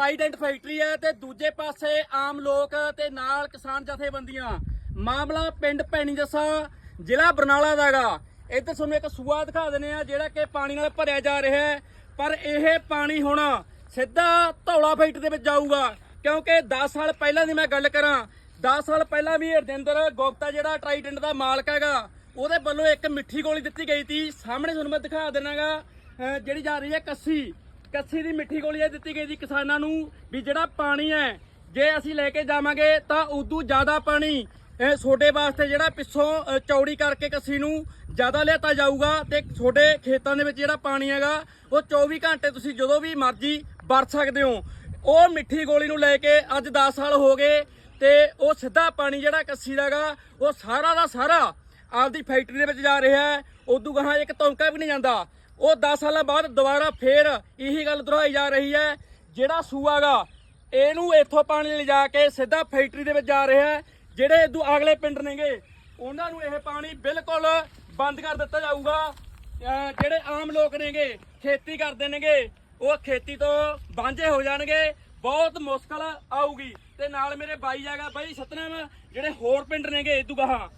Trident factory ਹੈ ਤੇ ਦੂਜੇ ਪਾਸੇ ਆਮ ਲੋਕ ਤੇ ਨਾਲ ਕਿਸਾਨ ਜਥੇਬੰਦੀਆਂ। ਮਾਮਲਾ ਪਿੰਡ ਭੈਣੀ ਜੱਸਾ, ਜ਼ਿਲ੍ਹਾ ਬਰਨਾਲਾ ਦਾਗਾ ਇੱਧਰ ਤੁਹਾਨੂੰ ਇੱਕ ਸੂਆ ਦਿਖਾ ਦਿੰਦੇ ਆ ਜਿਹੜਾ ਕਿ ਪਾਣੀ ਨਾਲ ਭਰਿਆ ਜਾ ਰਿਹਾ ਹੈ। ਪਰ ਇਹ ਪਾਣੀ ਹੁਣ ਸਿੱਧਾ ਧੌਲਾ ਫੈਕਟਰੀ ਦੇ ਵਿੱਚ ਜਾਊਗਾ, ਕਿਉਂਕਿ 10 ਸਾਲ ਪਹਿਲਾਂ ਦੀ ਮੈਂ ਗੱਲ ਕਰਾਂ 10 ਸਾਲ ਪਹਿਲਾਂ ਵੀ ਹਰਜਿੰਦਰ ਗੁਪਤਾ ਜਿਹੜਾ ਟਰਾਈਡੈਂਟ ਦਾ ਮਾਲਕ ਹੈਗਾ, ਉਹਦੇ ਵੱਲੋਂ ਇੱਕ ਮਿੱਠੀ ਗੋਲੀ ਦਿੱਤੀ ਗਈ ਸੀ ਸਾਹਮਣੇ ਤੁਹਾਨੂੰ ਮੈਂ ਦਿਖਾ ਦੇਣਾਗਾ ਅਹ ਜਿਹੜੀ ਜਾ ਰਹੀ ਹੈ ਕੱਸੀ। ਕੱਸੀ ਦੀ ਮਿੱਠੀ ਗੋਲੀ ਇਹ ਦਿੱਤੀ ਗਈ ਸੀ ਕਿਸਾਨਾਂ ਨੂੰ ਵੀ ਜਿਹੜਾ ਪਾਣੀ ਹੈ, ਜੇ ਅਸੀਂ ਲੈ ਕੇ ਜਾਵਾਂਗੇ ਤਾਂ ਉਦੋਂ ਜ਼ਿਆਦਾ ਪਾਣੀ, ਇਹ ਛੋਡੇ ਵਾਸਤੇ ਜਿਹੜਾ ਪਿੱਛੋਂ ਚੌੜੀ ਕਰਕੇ ਕੱਸੀ ਨੂੰ ਜ਼ਿਆਦਾ ਲਿਆਤਾ ਜਾਊਗਾ ਤੇ ਛੋਡੇ ਖੇਤਾਂ ਦੇ ਵਿੱਚ ਜਿਹੜਾ ਪਾਣੀ ਹੈਗਾ, ਉਹ 24 ਘੰਟੇ ਤੁਸੀਂ ਜਦੋਂ ਵੀ ਮਰਜ਼ੀ ਵਰਤ ਸਕਦੇ ਹੋ। ਉਹ ਮਿੱਠੀ ਗੋਲੀ ਨੂੰ ਲੈ ਕੇ ਅੱਜ 10 ਸਾਲ ਹੋ ਗਏ ਤੇ ਉਹ ਸਿੱਧਾ ਪਾਣੀ ਜਿਹੜਾ ਕੱਸੀ ਦਾਗਾ ਉਹ ਸਾਰਾ ਦਾ ਸਾਰਾ ਆਪਦੀ ਫੈਕਟਰੀ ਦੇ ਵਿੱਚ ਜਾ ਰਿਹਾ ਹੈ, ਉਦੋਂ ਗਾਹਾਂ ਇੱਕ ਤੌਂਕਾ ਵੀ ਨਹੀਂ ਜਾਂਦਾ। ਉਹ 10 ਸਾਲਾਂ ਬਾਅਦ ਦੁਬਾਰਾ ਫੇਰ ਇਹੀ ਗੱਲ ਦੁਹਰਾਈ ਜਾ ਰਹੀ ਹੈ, ਜਿਹੜਾ ਸੂਆਗਾ ਇਹਨੂੰ ਇੱਥੋਂ ਪਾਣੀ ਲਿਜਾ ਕੇ ਸਿੱਧਾ ਫੈਕਟਰੀ ਦੇ ਵਿੱਚ ਜਾ ਰਿਹਾ ਹੈ, ਜਿਹੜੇ ਇਦੋਂ ਅਗਲੇ ਪਿੰਡ ਨੇਗੇ, ਉਹਨਾਂ ਨੂੰ ਇਹ ਪਾਣੀ ਬਿਲਕੁਲ ਬੰਦ ਕਰ ਦਿੱਤਾ ਜਾਊਗਾ। ਜਿਹੜੇ ਆਮ ਲੋਕ ਨੇਗੇ, ਖੇਤੀ ਕਰਦੇ ਨੇਗੇ, ਉਹ ਖੇਤੀ ਤੋਂ ਵਾਂਝੇ ਹੋ ਜਾਣਗੇ, ਬਹੁਤ ਮੁਸ਼ਕਲ ਆਊਗੀ। ਤੇ ਨਾਲ ਮੇਰੇ ਬਾਈ ਜਾਗਾ ਬਾਈ ਸਤਨਾਮ, ਜਿਹੜੇ ਹੋਰ ਪਿੰਡ ਨੇਗੇ ਇਦੋਂ ਗਾਹਾਂ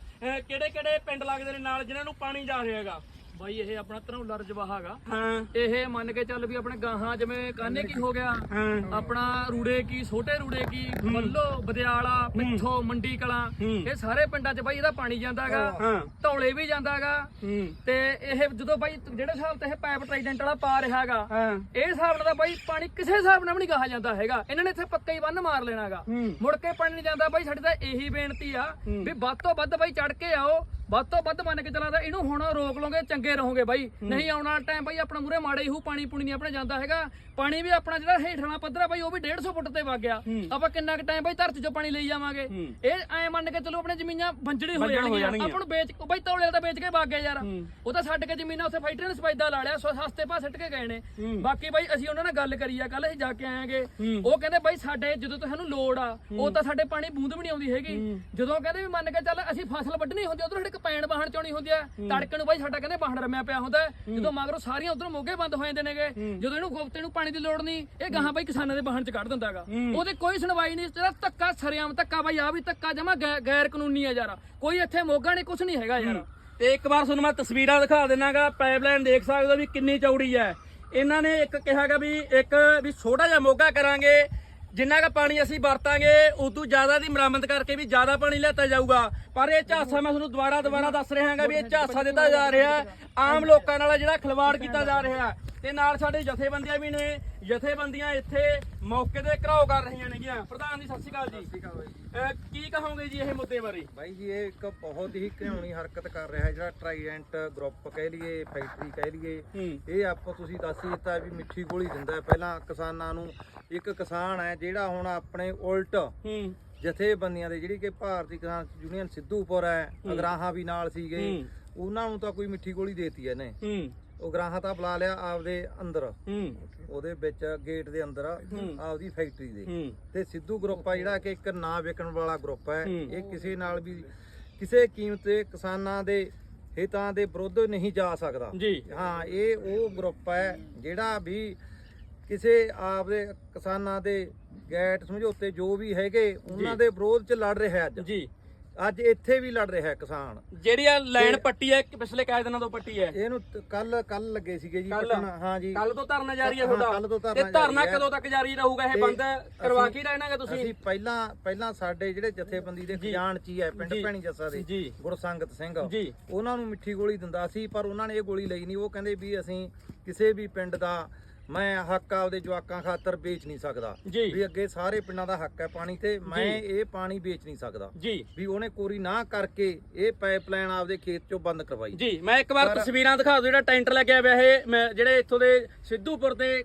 ਕਿਹੜੇ ਕਿਹੜੇ ਪਿੰਡ ਲੱਗਦੇ ਨੇ ਨਾਲ, ਜਿਨ੍ਹਾਂ ਨੂੰ ਪਾਣੀ ਜਾ ਰਿਹਾ ਹੈਗਾ। ਬਾਈ ਇਹ ਆਪਣਾ ਧਨੌਲਾ ਰਜਵਾਹਾ ਹੈਗਾ। ਹਾਂ। ਇਹ ਮੰਨ ਕੇ ਚੱਲ ਵੀ ਆਪਣੇ ਗਾਹਾਂ ਜਿਵੇਂ ਕਾਨੇ ਕੀ ਹੋ ਗਿਆ। ਹਾਂ। ਆਪਣਾ ਰੂੜੇ ਕੀ ਛੋਟੇ ਰੂੜੇ ਕੀ ਮੱਲੋ ਬਦਿਆਲਾ ਪਿੱਥੋ ਮੰਡੀ ਕਲਾਂ। ਹੂੰ। ਇਹ ਸਾਰੇ ਪਿੰਡਾਂ 'ਚ ਬਾਈ ਇਹਦਾ ਪਾਣੀ ਜਾਂਦਾਗਾ। ਹਾਂ। ਧੌਲੇ ਵੀ ਜਾਂਦਾਗਾ। ਹੂੰ। ਤੇ ਇਹ ਜਦੋਂ ਬਾਈ ਜਿਹੜੇ ਹਿਸਾਬ ਤੇ ਇਹ ਪਾਈਪ ਟ੍ਰਾਈਡੈਂਟ ਵਾਲਾ ਪਾ ਰਿਹਾ ਹੈਗਾ ਹਾਂ। ਇਹ ਹਿਸਾਬ ਨਾਲ ਤਾਂ ਬਾਈ ਪਾਣੀ ਕਿਸੇ ਹਿਸਾਬ ਨਾਲ ਵੀ ਨਹੀਂ ਕਹਾ ਜਾਂਦਾ ਹੈਗਾ। ਇਹਨਾਂ ਨੇ ਇੱਥੇ ਪੱਕਾ ਹੀ ਬੰਨ ਮਾਰ ਲੈਣਾਗਾ। ਹੂੰ। ਮੁੜ ਕੇ ਪਾਣੀ ਨਹੀਂ ਜਾਂਦਾ ਬਾਈ ਸਾਡੀ ਤਾਂ ਇਹੀ ਬੇਨਤੀ ਆ ਵੀ ਵੱਧ ਤੋਂ ਵੱਧ ਬਾਈ ਚੜ ਕੇ ਆਓ। ਵੱਧ ਤੋਂ ਵੱਧ ਮੰਨ ਕੇ ਚੱਲਾਂ ਇਹਨੂੰ ਹੁਣ ਰੋਕ ਲਓਗੇ ਚੰਗੇ ਰਹੋਗੇ ਬਾਈ। ਨਹੀਂ ਆਉਣ ਵਾਲਾ ਟਾਈਮ ਬਾਈ ਆਪਣਾ ਮੂਰੇ ਮਾੜੇ ਹੀ ਪਾਣੀ ਪੂਣੀ ਨਹੀਂ ਆਪਣੇ ਜਾਂਦਾ ਹੈਗਾ। ਪਾਣੀ ਵੀ ਆਪਣਾ ਜਿਹੜਾ ਹੇਠਾਂ ਪੱਧਰਾ ਬਾਈ ਉਹ ਵੀ 150 ਫੁੱਟ ਤੇ ਵਗ ਗਿਆ। ਆਪਾਂ ਕਿੰਨਾ ਕੁ ਟਾਈਮ ਬਾਈ ਧਰਤੀ 'ਚੋਂ ਪਾਣੀ ਲਈ ਜਾਵਾਂਗੇ। ਇਹ ਐ ਮੰਨ ਕੇ ਚੱਲੋ ਆਪਣੇ ਜ਼ਮੀਨਾਂ ਬੰਜੜੀ ਹੋ ਜਾਣਗੀਆਂ। ਆਪਾਂ ਨੂੰ ਵੇਚ ਬਾਈ ਤੌਲੇ ਤਾਂ ਵੇਚ ਕੇ ਵਗ ਗਿਆ ਯਾਰ। ਉਹ ਤਾਂ ਛੱਡ ਕੇ ਜ਼ਮੀਨਾਂ ਉੱਥੇ ਫਾਈਟਰ ਨੇ ਸਪਾਈਦਾ ਲਾ ਲਿਆ ਸੋ ਸਸਤੇ ਪਾ ਸਿੱਟ ਕੇ ਗਏ ਨੇ। ਬਾਕੀ ਬਾਈ ਅਸੀਂ ਉਹਨਾਂ ਨਾਲ ਗੱਲ ਕਰੀ ਆ ਕੱਲ ਅਸੀਂ ਜਾ ਕੇ ਆਏਗੇ। ਉਹ ਕਹਿੰਦੇ ਬਾਈ ਸਾਡੇ ਜਦੋਂ ਤੁਹਾਨੂੰ ਲੋੜ ਆ ਉਹ ਤਾਂ ਸਾਡੇ ਪਾਣੀ ਬੂੰਦ ਵੀ ਨਹੀਂ ਆਉਂਦੀ ਹੈਗੀ। ਜਦੋਂ ਕਹਿੰਦੇ ਵੀ ਮੰਨ ਕੇ ਚੱਲ ਅਸੀਂ ਫਸਲ ਵੱਢਣੀ ਹੁੰਦੀ ਉਧਰ ਸਾਡੇ ਕਪੈਣ ਬਾਹਣ ਚੋਣੀ ਹੁੰਦੀ ਆ। ਤੜਕੇ ਨੂੰ ਬਾਈ ਸਾਡਾ ਕਹਿੰਦੇ ਬਾਹਣ ਰਮਿਆ ਪਿਆ ਹੁੰਦਾ। ਹੈ। ਜਦੋਂ ਮਗਰੋਂ ਸਾਰੀਆਂ ਉਧਰ ਮੋਗੇ ਬੰਦ ਹੋ ਜਾਂਦੇ ਨੇਗੇ। ਜਦੋਂ ਇਹਨੂੰ ਗੁਪਤੇ ਨੂੰ ਪਾਣੀ ਦੀ ਲੋੜ ਨਹੀਂ ਇਹ ਗਾਹਾਂ ਬਾਈ ਕਿਸਾਨਾਂ ਦੇ ਬਾਹਣ ਚ ਕੱਢ ਦਿੰਦਾਗਾ ਉਹਦੇ ਕੋਈ ਸੁਣਵਾਈ ਨਹੀਂ ਤੇਰਾ ਧੱਕਾ ਸਰਿਆਮ ਧੱਕਾ ਬਾਈ ਆ ਵੀ ਧੱਕਾ ਜਮਾ ਗੈਰ ਕਾਨੂੰਨੀ ਆ ਯਾਰ। ਕੋਈ ਇੱਥੇ ਮੋਗਾ ਨਹੀਂ ਕੁਝ ਨਹੀਂ ਹੈਗਾ ਯਾਰ। ਤੇ ਇੱਕ ਵਾਰ ਤੁਹਾਨੂੰ ਮੈਂ ਤਸਵੀਰਾਂ ਦਿਖਾ ਦੇਣਾਗਾ ਪਾਈਪਲਾਈਨ ਦੇਖ ਸਕਦੇ ਹੋ ਵੀ ਕਿੰਨੀ ਚੌੜੀ ਹੈ। ਇਹਨਾਂ ਨੇ ਇੱਕ ਕਿਹਾਗਾ ਵੀ ਇੱਕ ਵੀ ਛੋਟਾ ਜਿਹਾ ਮੋਗਾ ਕਰਾਂਗੇ। ਜਿੰਨਾ ਕੁ ਪਾਣੀ ਅਸੀਂ ਵਰਤਾਂਗੇ, ਉਦੋਂ ਜ਼ਿਆਦਾ ਦੀ ਮੁਰੰਮਤ ਕਰਕੇ ਵੀ ਜ਼ਿਆਦਾ ਪਾਣੀ ਲੈਤਾ ਜਾਊਗਾ। ਪਰ ਇਹ ਝਾਸਾ ਮੈਂ ਤੁਹਾਨੂੰ ਦੁਬਾਰਾ ਦੁਬਾਰਾ ਦੱਸ ਰਿਹਾ ਹਾਂਗਾ ਵੀ ਇਹ ਝਾਸਾ ਦਿੱਤਾ ਜਾ ਰਿਹਾ ਆਮ ਲੋਕਾਂ ਨਾਲ ਜਿਹੜਾ ਖਿਲਵਾੜ ਕੀਤਾ ਜਾ ਰਿਹਾ। ਤੇ ਨਾਲ ਸਾਡੇ ਜਥੇਬੰਦੀਆਂ ਵੀ ਨੇ ਜਥੇਬੰਦੀਆਂ ਇੱਥੇ ਮੌਕੇ ਤੇ ਘਰਾਓ ਕਰ ਰਹੀਆਂ ਨੇਗੀਆਂ। ਪ੍ਰਧਾਨ ਜੀ ਸਤਿ ਸ਼੍ਰੀ ਅਕਾਲ ਜੀ। ਅਹ ਕੀ ਕਹੋਗੇ ਜੀ ਇਹ ਮੁੱਦੇ ਬਾਰੇ? ਬਾਈ ਜੀ ਇਹ ਇੱਕ ਬਹੁਤ ਹੀ ਘਿਣਾਉਣੀ ਹਰਕਤ ਕਰ ਰਿਹਾ ਹੈ ਜਿਹੜਾ ਟ੍ਰਾਈਡੈਂਟ ਗਰੁੱਪ ਕਹਿ ਲਈਏ ਫੈਕਟਰੀ ਕਹਿ ਲਈਏ। ਹੂੰ। ਇਹ ਆਪਾਂ ਤੁਸੀਂ ਦੱਸ ਹੀ ਦਿੱਤਾ ਵੀ ਮਿੱਠੀ ਗੋਲੀ ਦਿੰਦਾ ਹੈ। ਪਹਿਲਾਂ ਕਿਸਾਨਾਂ ਨੂੰ ਇੱਕ ਕਿਸਾਨ ਹੈ ਜਿਹੜਾ ਹੁਣ ਆਪਣੇ ਉਲਟ ਹੂੰ। ਜਥੇਬੰਦੀਆਂ ਦੇ ਜਿਹੜੀ ਕਿ ਭਾਰਤੀ ਕਿਸਾਨ ਯੂਨੀਅਨ ਸਿੱਧੂਪੁਰ ਹੈ। ਅਗਰਾਹਾਂ ਵੀ ਨਾਲ ਸੀਗੇ। ਹੂੰ। ਉਹਨਾਂ ਨੂੰ ਤਾਂ ਕੋਈ ਮਿੱਠੀ ਗੋਲੀ ਦੇਤੀ ਇਹਨੇ। ਹੂੰ। ਉਗਰਾਹਾਂ ਤਾਂ ਬੁਲਾ ਲਿਆ ਆਪਦੇ ਅੰਦਰ। ਹੂੰ। ਉਹਦੇ ਵਿੱਚ ਗੇਟ ਦੇ ਅੰਦਰ ਆਪਦੀ ਫੈਕਟਰੀ ਦੇ। ਤੇ ਸਿੱਧੂ ਗਰੁੱਪ ਆ ਜਿਹੜਾ ਕਿ ਇੱਕ ਨਾ ਵਿਕਣ ਵਾਲਾ ਗਰੁੱਪ ਹੂੰ। ਇਹ ਕਿਸੇ ਨਾਲ ਵੀ ਕਿਸੇ ਕੀਮਤ ਤੇ ਕਿਸਾਨਾਂ ਦੇ ਹਿੱਤਾਂ ਦੇ ਵਿਰੁੱਧ ਨਹੀਂ ਜਾ ਸਕਦਾ। ਜੀ। ਹਾਂ ਇਹ ਉਹ ਗਰੁੱਪ ਹੈ ਜਿਹੜਾ ਵੀ ਕਿਸੇ ਆਪਦੇ ਕਿਸਾਨਾਂ ਦੇ ਗੈਟ ਸਮਝੌਤੇ ਜੋ ਵੀ ਹੈਗੇ ਉਹਨਾਂ ਦੇ ਵਿਰੋਧ 'ਚ ਲੜ ਰਿਹਾ ਅੱਜ। ਜੀ। ਅੱਜ ਇੱਥੇ ਵੀ ਲੜ ਰਿਹਾ ਕਿਸਾਨ। ਜਿਹੜੀ ਆ ਲਾਈਨ ਪੱਟੀ ਹੈ ਕਿ ਪਿਛਲੇ ਕਾਇ ਦਿਨਾਂ ਤੋਂ ਪੱਟੀ ਹੈ ਇਹਨੂੰ ਕੱਲ ਕੱਲ ਲੱਗੇ ਸੀਗੇ ਜੀ ਕੱਲ੍ਹ? ਪਟਨਾ ਹਾਂ ਜੀ। ਕੱਲ ਤੋਂ ਧਰਨਾ ਜਾਰੀ ਹੈ ਹਾਂ, ਤੁਹਾਡਾ। ਕੱਲ੍ਹ ਤੋਂ ਧਰਨਾ ਤੇ ਧਰਨਾ ਜਾਰੀ ਹੈ। ਕਦੋਂ ਤੱਕ ਜਾਰੀ ਰਹੂਗਾ ਇਹ ਤੇ ਬੰਦ? ਕਰਵਾ ਕੇ ਰਹਿਣਾਗਾ ਤੁਸੀਂ? ਅਸੀਂ ਪਹਿਲਾਂ ਪਹਿਲਾਂ ਸਾਡੇ ਜਿਹੜੇ ਜਥੇਬੰਦੀ ਦੇ ਖਜ਼ਾਨਚੀ ਹੈ ਪਿੰਡ ਜੀ। ਭੈਣੀ ਜੱਸਾ ਦੇ ਜੀ। ਗੁਰਸੰਗਤ ਸਿੰਘ। ਜੀ। ਉਹਨਾਂ ਨੂੰ ਮਿੱਠੀ ਗੋਲੀ ਦਿੰਦਾ ਸੀ ਪਰ ਉਹਨਾਂ ਨੇ ਇਹ ਗੋਲੀ ਲਈ ਨਹੀਂ। ਉਹ ਕਹਿੰਦੇ ਵੀ ਅਸੀਂ ਕਿਸੇ ਵੀ ਪਿੰਡ ਦਾ ਮੈਂ ਹੱਕ ਆਪਦੇ ਜਵਾਕਾਂ ਖਾਤਰ ਵੇਚ ਨਹੀਂ ਸਕਦਾ। ਜੀ। ਵੀ ਅੱਗੇ ਸਾਰੇ ਪਿੰਡਾਂ ਦਾ ਹੱਕ ਹੈ ਪਾਣੀ ਤੇ। ਮੈਂ ਇਹ ਪਾਣੀ ਵੇਚ ਨਹੀਂ ਸਕਦਾ। ਜੀ। ਵੀ ਉਹਨੇ ਕੋਰੀ ਨਾ ਕਰਕੇ ਇਹ ਪਾਈਪਲਾਈਨ ਆਪਦੇ ਖੇਤ ਚੋਂ ਬੰਦ ਕਰਵਾਈ। ਜੀ ਮੈਂ ਇੱਕ ਵਾਰ ਤਸਵੀਰਾਂ ਦਿਖਾ ਦਿਓ ਜਿਹੜਾ ਟੈਂਟਰ ਲੱਗਿਆ ਹੋਇਆ ਇਹ। ਮੈਂ ਜਿਹੜੇ ਇੱਥੋਂ ਦੇ ਸਿੱਧੂਪੁਰ ਦੇ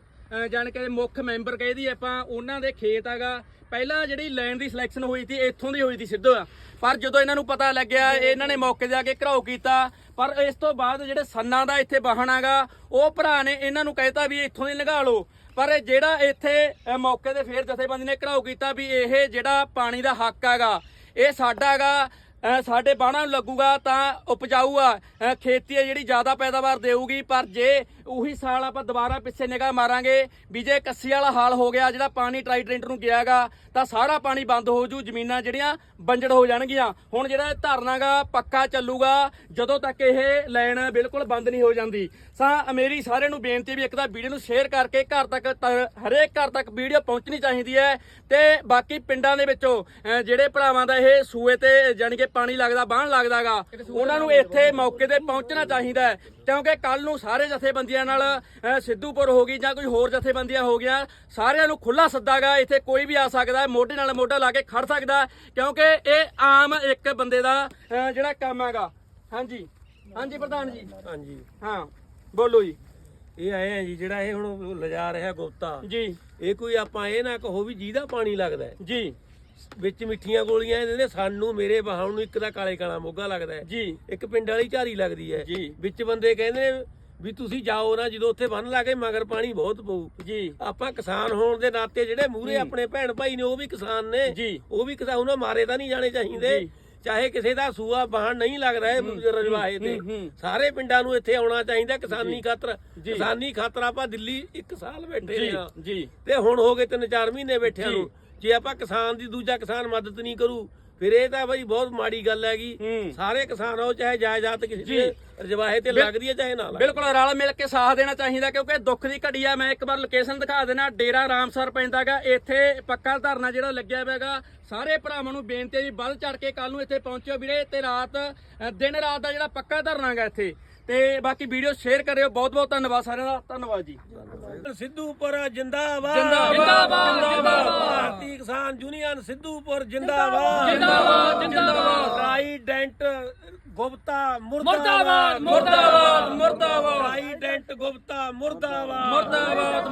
ਜਾਣੀ ਕਿ ਮੁੱਖ ਮੈਂਬਰ ਕਹਿ ਦੀ ਆਪਾਂ, ਉਹਨਾਂ ਦੇ ਖੇਤ ਹੈਗਾ। ਪਹਿਲਾਂ ਜਿਹੜੀ ਲੈਂਡ ਦੀ ਸਿਲੈਕਸ਼ਨ ਹੋਈ ਸੀ, ਇੱਥੋਂ ਦੀ ਹੋਈ ਸੀ ਸਿੱਧੂ ਪਰ ਜਦੋਂ ਇਹਨਾਂ ਨੂੰ ਪਤਾ ਲੱਗਿਆ, ਇਹਨਾਂ ਨੇ ਮੌਕੇ ਜਾ ਕੇ ਘਰਾਓ ਕੀਤਾ। ਪਰ ਇਸ ਤੋਂ ਬਾਅਦ ਜਿਹੜੇ ਸੰਨਾਂ ਦਾ ਇੱਥੇ ਵਾਹਣ ਹੈਗਾ, ਉਹ ਭਰਾ ਨੇ ਇਹਨਾਂ ਨੂੰ ਕਹਿਤਾ ਵੀ ਇੱਥੋਂ ਦੀ ਲੰਘਾ ਲਓ। ਪਰ ਜਿਹੜਾ ਇੱਥੇ ਮੌਕੇ ਤੇ ਫੇਰ ਜਥੇਬੰਦੀ ਨੇ ਘਰਾਓ ਕੀਤਾ ਵੀ ਇਹ ਜਿਹੜਾ ਪਾਣੀ ਦਾ ਹੱਕ ਹੈਗਾ, ਇਹ ਸਾਡਾ ਹੈਗਾ ਸਾਡੇ ਬਾਣਾ ਨੂੰ ਲੱਗੂਗਾ ਤਾਂ ਉਪਜਾਊ ਆ। ਖੇਤੀ ਆ ਜਿਹੜੀ, ਜ਼ਿਆਦਾ ਪੈਦਾਵਾਰ ਦੇਊਗੀ। ਪਰ ਜੇ ਉਹੀ ਸਾਲ ਆਪਾਂ ਦੁਬਾਰਾ ਪਿੱਛੇ ਨਿਗਾਹ ਮਾਰਾਂਗੇ। ਵੀ ਜੇ ਕੱਸੀ ਵਾਲਾ ਹਾਲ ਹੋ ਗਿਆ, ਜਿਹੜਾ ਪਾਣੀ ਟਰਾਈ ਟਰਾਈਡੈਂਟ ਨੂੰ ਗਿਆਗਾ ਤਾਂ ਸਾਰਾ ਪਾਣੀ ਬੰਦ ਹੋ ਜੂ, ਜ਼ਮੀਨਾਂ ਜਿਹੜੀਆਂ ਬੰਜੜ ਹੋ ਜਾਣਗੀਆਂ। ਹੁਣ ਜਿਹੜਾ ਇਹ ਧਰਨਾਗਾ ਪੱਕਾ ਚੱਲੂਗਾ, ਜਦੋਂ ਤੱਕ ਇਹ ਲਾਈਨ ਬਿਲਕੁਲ ਬੰਦ ਨਹੀਂ ਹੋ ਜਾਂਦੀ। ਸਾ ਮੇਰੀ ਸਾਰਿਆਂ ਨੂੰ ਬੇਨਤੀ ਵੀ ਇੱਕ ਤਾਂ ਵੀਡੀਓ ਨੂੰ ਸ਼ੇਅਰ ਕਰਕੇ ਘਰ ਤੱਕ ਹਰੇਕ ਘਰ ਤੱਕ ਵੀਡੀਓ ਪਹੁੰਚਣੀ ਚਾਹੀਦੀ ਹੈ ਤੇ ਬਾਕੀ ਪਿੰਡਾਂ ਦੇ ਵਿੱਚੋਂ ਜਿਹੜੇ ਭਰਾਵਾਂ ਦਾ ਇਹ ਸੂਏ ਤੇ ਜਾਣੀ ਕਿ ਪਾਣੀ ਲੱਗਦਾ, ਬਾਹਣ ਲੱਗਦਾਗਾ ਉਹਨਾਂ ਨੂੰ ਇੱਥੇ ਮੌਕੇ ਤੇ ਪਹੁੰਚਣਾ ਚਾਹੀਦਾ ਕਿਉਂਕਿ ਕੱਲ ਨੂੰ ਸਾਰੇ ਜਥੇਬੰਦੀਆਂ ਨਾਲ ਅਹ, ਸਿੱਧੂਪੁਰ ਹੋ ਗਈ ਜਾਂ ਕੋਈ ਹੋਰ ਜਥੇਬੰਦੀਆਂ ਹੋ ਗਿਆ ਸਾਰਿਆਂ ਨੂੰ ਖੁੱਲਾ ਸੱਦਾਗਾ ਇੱਥੇ ਕੋਈ ਵੀ ਆ ਸਕਦਾ ਹੈ ਮੋਢੇ ਨਾਲ ਮੋਢਾ ਲਾ ਕੇ ਖੜ ਸਕਦਾ ਕਿਉਂਕਿ ਇਹ ਆਮ ਇੱਕ ਬੰਦੇ ਦਾ ਜਿਹੜਾ ਕੰਮ ਹੈਗਾ। ਹਾਂਜੀ। ਹਾਂਜੀ ਪ੍ਰਧਾਨ ਜੀ। ਹਾਂਜੀ। ਹਾਂ ਬੋਲੋ ਜੀ। ਇਹ ਆਏ ਆ ਜੀ ਜਿਹੜਾ ਇਹ ਹੁਣ ਲਿਜਾ ਰਿਹਾ ਗੁਪਤਾ। ਜੀ। ਇਹ ਕੋਈ ਆਪਾਂ ਇਹ ਨਾ ਕਹੋ ਵੀ ਜਿਹਦਾ ਪਾਣੀ ਲੱਗਦਾ। ਜੀ। ਵਿੱਚ ਮਿੱਠੀਆਂ ਗੋਲੀਆਂ ਇਹਦੇ ਨੇ ਸਾਨੂੰ ਮੇਰੇ ਬਹਾਉ ਨੂੰ ਇੱਕ ਦਾ ਕਾਲੇ ਕਾਲਾ ਮੋਗਾ ਲੱਗਦਾ ਜੀ। ਇੱਕ ਪਿੰਡ ਵਾਲੀ ਝਾਰੀ ਲੱਗਦੀ ਹੈ। ਜੀ। ਵਿੱਚ ਬੰਦੇ ਕਹਿੰਦੇ ਨੇ ਵੀ ਤੁਸੀਂ ਜਾਓ ਨਾ ਜਦੋਂ ਉੱਥੇ ਬੰਨ ਲਾ ਕੇ ਮਗਰ ਪਾਣੀ ਬਹੁਤ ਪਊ। ਜੀ। ਆਪਾਂ ਕਿਸਾਨ ਹੋਣ ਦੇ ਨਾਤੇ ਜਿਹੜੇ ਮੂਹਰੇ ਆਪਣੇ ਭੈਣ ਭਾਈ ਨੇ ਉਹ ਵੀ ਕਿਸਾਨ ਨੇ। ਜੀ। ਉਹ ਵੀ ਕਿਸਾਨ ਉਹਨਾਂ ਮਾਰੇ ਤਾਂ ਨਹੀਂ ਜਾਣੇ ਚਾਹੀਦੇ। ਚਾਹੇ ਕਿਸੇ ਦਾ ਸੂਆ ਬਾਹਣ ਨਹੀਂ ਲੱਗਦਾ ਇਹ ਰਜਵਾਏ ਤੇ। ਸਾਰੇ ਪਿੰਡਾਂ ਨੂੰ ਇੱਥੇ ਆਉਣਾ ਚਾਹੀਦਾ ਕਿਸਾਨੀ ਖਾਤਰ। ਕਿਸਾਨੀ ਖਾਤਰ ਆਪਾਂ ਦਿੱਲੀ ਇੱਕ ਸਾਲ ਬੈਠੇ ਰਹੇ ਜੀ। ਤੇ ਹੁਣ ਹੋ ਗਏ ਤਿੰਨ ਚਾਰ ਮਹੀਨੇ ਬੈਠਿਆਂ। ਨੂੰ। ਜੇ ਆਪਾਂ ਕਿਸਾਨ ਦੀ ਦੂਜਾ ਕਿਸਾਨ ਮਦਦ ਨਹੀਂ ਕਰੂ ਫਿਰ ਇਹ ਤਾਂ ਬਈ ਬਹੁਤ ਮਾੜੀ ਗੱਲ ਹੈਗੀ। ਹੂੰ। ਸਾਰੇ ਕਿਸਾਨ ਹੋ ਚਾਹੇ ਜਾਇਦਾਦ ਕਿਸੇ ਜੀ। ਦੇ ਰਜਵਾਹੇ ਤੇ ਲੱਗਦੀ ਹੈ ਚਾਹੇ ਨਾ ਲੱਗਦੀ। ਬਿਲਕੁਲ ਰਲ ਮਿਲ ਕੇ ਸਾਥ ਦੇਣਾ ਚਾਹੀਦਾ ਕਿਉਂਕਿ ਦੁੱਖ ਦੀ ਘੜੀ ਆ। ਮੈਂ ਇੱਕ ਵਾਰ ਲੋਕੇਸ਼ਨ ਦਿਖਾ ਦੇਣਾ ਡੇਰਾ ਰਾਮਸਰ ਪੈਂਦਾਗਾ। ਇੱਥੇ ਪੱਕਾ ਧਰਨਾ ਜਿਹੜਾ ਲੱਗਿਆ ਹੋਇਆਗਾ ਸਾਰੇ ਭਰਾਵਾਂ ਨੂੰ ਬੇਨਤੀ ਹੈ ਵੀ ਵੱਧ ਚੜ ਕੇ ਕੱਲ ਨੂੰ ਇੱਥੇ ਪਹੁੰਚਿਓ ਵੀਰੇ ਤੇ ਰਾਤ ਦਿਨ ਰਾਤ ਦਾ ਜਿਹੜਾ ਪੱਕਾ ਧਰਨਾਗਾ ਇੱਥੇ। ਤੇ ਬਾਕੀ ਵੀਡੀਓ ਸ਼ੇਅਰ ਕਰਿਓ। ਬਹੁਤ ਬਹੁਤ ਧੰਨਵਾਦ ਸਾਰਿਆਂ ਦਾ। ਧੰਨਵਾਦ ਜੀ। ਸਿੱਧੂਪੁਰ ਜਿੰਦਾਬਾਦ ਜਿੰਦਾਬਾਦ, ਜਿੰਦਾਬਾਦ। ਕਿਸਾਨ ਯੂਨੀਅਨ ਸਿੱਧੂਪੁਰ ਜਿੰਦਾਬਾਦ। ਜਿੰਦਾਬਾਦ ਜਿੰਦਾਬਾਦ ਟਰਾਈਡੈਂਟ ਗੁਪਤਾ ਮੁਰਦਾਬਾਦ। ਮੁਰਦਾਬਾਦ ਮੁਰਦਾਬਾਦ ਟਰਾਈਡੈਂਟ ਗੁਪਤਾ ਮੁਰਦਾਬਾਦ ਮੁਰਦਾਬਾਦ।